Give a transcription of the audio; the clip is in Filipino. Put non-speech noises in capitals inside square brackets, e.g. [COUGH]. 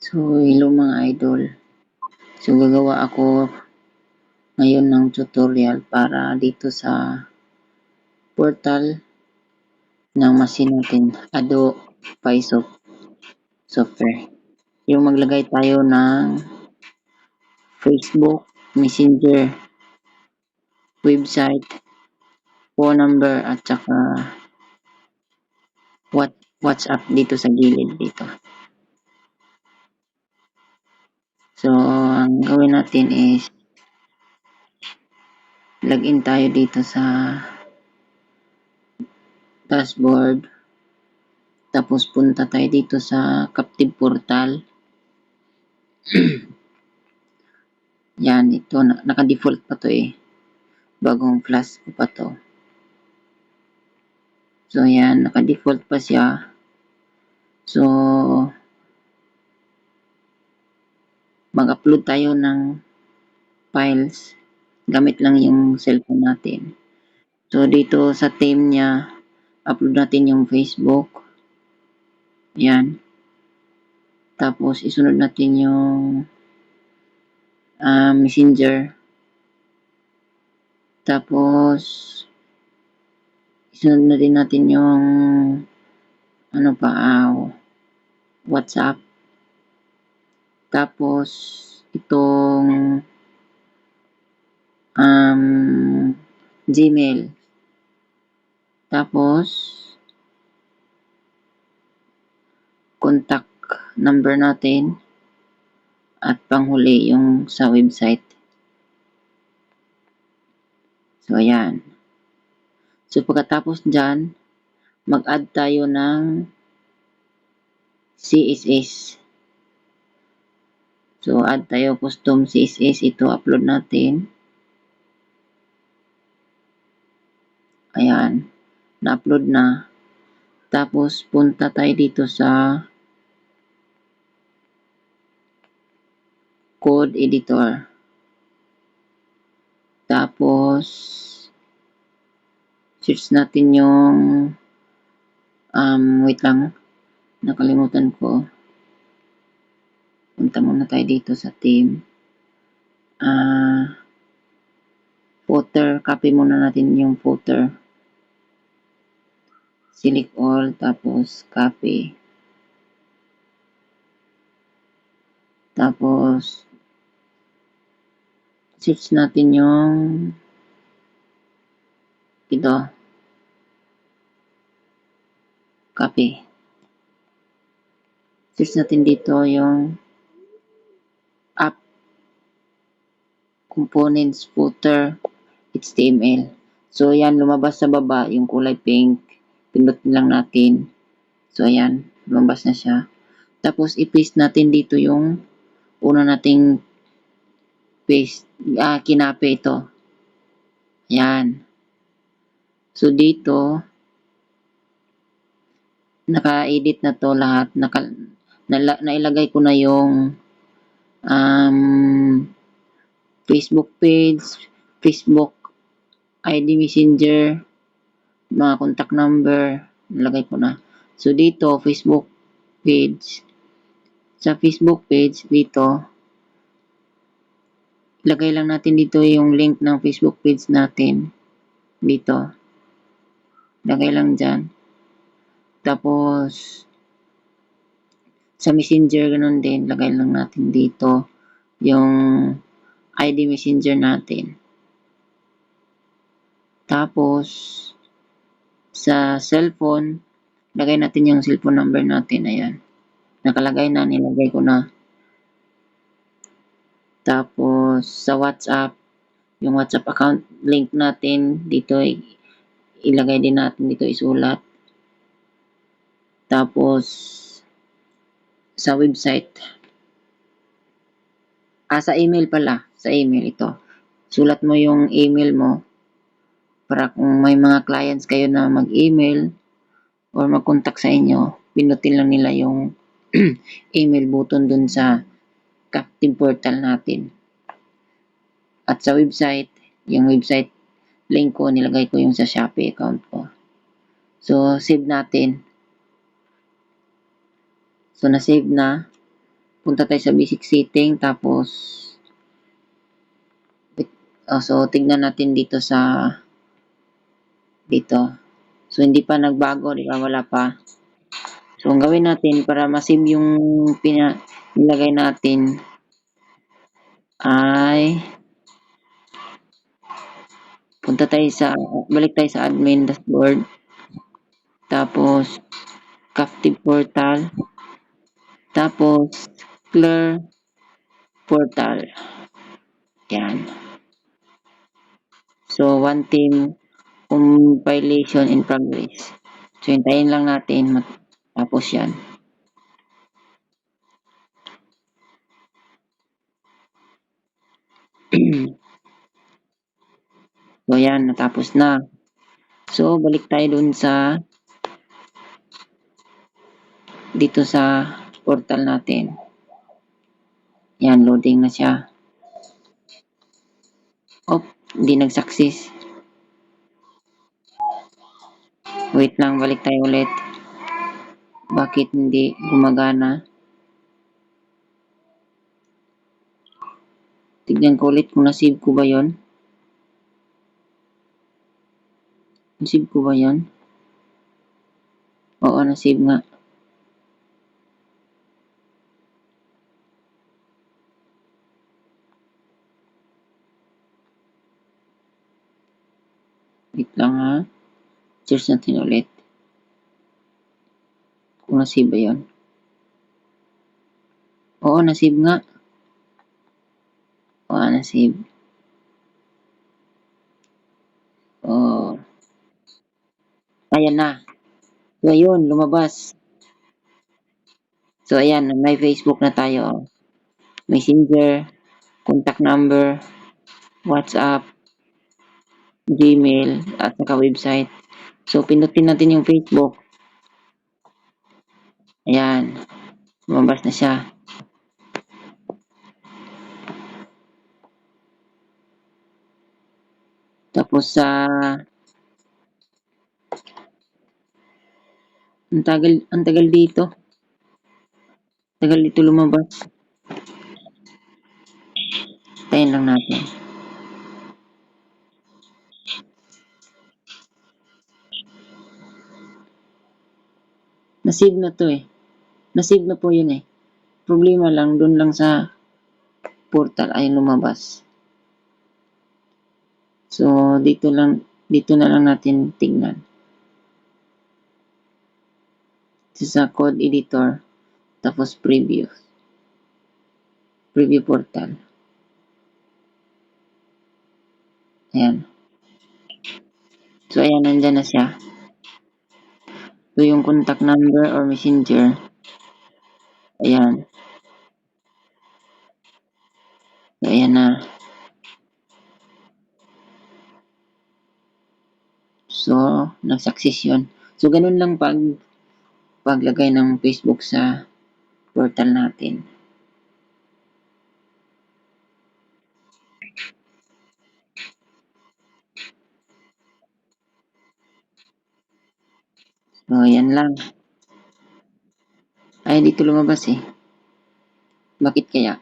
So, hello mga idol. So, gagawa ako ngayon ng tutorial para dito sa portal ng machine natin, Ado Pysoft software. Yung maglagay tayo ng Facebook, Messenger, website, phone number, at saka what WhatsApp dito sa gilid dito. So, ang gawin natin is login tayo dito sa dashboard. Tapos punta tayo dito sa Captive Portal. [CLEARS THROAT] Yan, ito. Naka-default pa to eh. Bagong flash ko pa to. So, yan. Naka-default pa siya. So, mag-upload tayo ng files gamit lang yung cellphone natin. So, dito sa theme niya, upload natin yung Facebook. Yan. Tapos, isunod natin yung uh, Messenger. Tapos, isunod na din natin yung ano pa, uh, WhatsApp. Tapos, itong um, Gmail. Tapos, contact number natin at panghuli yung sa website. So, ayan. So, pagkatapos dyan, mag-add tayo ng CSS. So, add tayo custom CSS. Ito, upload natin. Ayan. Na-upload na. Tapos, punta tayo dito sa code editor. Tapos, search natin yung um, wait lang. Nakalimutan ko. Punta muna tayo dito sa team. Uh, footer. Copy muna natin yung footer. Select all. Tapos copy. Tapos search natin yung ito. Copy. Search natin dito yung components footer HTML. So, ayan, lumabas sa baba yung kulay pink. Pindutin lang natin. So, ayan, lumabas na siya. Tapos, i-paste natin dito yung una nating paste, ah, kinape ito. Ayan. So, dito, naka-edit na to lahat. Naka, na, nailagay ko na yung um, Facebook page, Facebook ID Messenger, mga contact number, nalagay ko na. So, dito, Facebook page. Sa Facebook page, dito, lagay lang natin dito yung link ng Facebook page natin. Dito. Lagay lang dyan. Tapos, sa Messenger, ganun din, lagay lang natin dito yung ID messenger natin. Tapos, sa cellphone, lagay natin yung cellphone number natin. Ayan. Nakalagay na, nilagay ko na. Tapos, sa WhatsApp, yung WhatsApp account link natin, dito ilagay din natin dito isulat. Tapos, sa website, ah, sa email pala, sa email ito. Sulat mo yung email mo para kung may mga clients kayo na mag-email or mag-contact sa inyo, pinutin lang nila yung [CLEARS THROAT] email button dun sa captive portal natin. At sa website, yung website link ko, nilagay ko yung sa Shopee account ko. So, save natin. So, na-save na. punta tayo sa basic setting, tapos, oh, so, tignan natin dito sa, dito. So, hindi pa nagbago, di ba? Wala pa. So, ang gawin natin para masave yung pina, natin ay punta tayo sa, balik tayo sa admin dashboard. Tapos, captive portal. Tapos, clear portal. Yan. So, one team compilation in progress. So, hintayin lang natin. mat- Tapos yan. [CLEARS THROAT] so, yan. Natapos na. So, balik tayo dun sa dito sa portal natin. Yan, loading na siya. Oh, hindi nag-success. Wait lang, balik tayo ulit. Bakit hindi gumagana? Tignan ko ulit kung nasave ko ba yon. Nasave ko ba yon? Oo, nasave nga. Wait lang ha. Search natin ulit. Kung nasave ba yun. Oo, nasave nga. Oo, nasave. Oo. Ayan na. So, ayun, lumabas. So, ayan, may Facebook na tayo. oh. Messenger, contact number, WhatsApp, Gmail, at saka website. So, pinutin natin yung Facebook. Ayan. Lumabas na siya. Tapos sa ang tagal ang tagal dito. Tagal dito lumabas. Tayin lang natin. Nasave na to eh. Nasave na po yun eh. Problema lang, dun lang sa portal ay lumabas. So, dito lang, dito na lang natin tingnan. Ito sa code editor, tapos preview. Preview portal. Ayan. So, ayan, nandyan na siya. So, yung contact number or messenger. Ayan. So, ayan na. So, nag-success yun. So, ganun lang pag paglagay ng Facebook sa portal natin. So, yan lang. Ay, dito lumabas eh. Bakit kaya?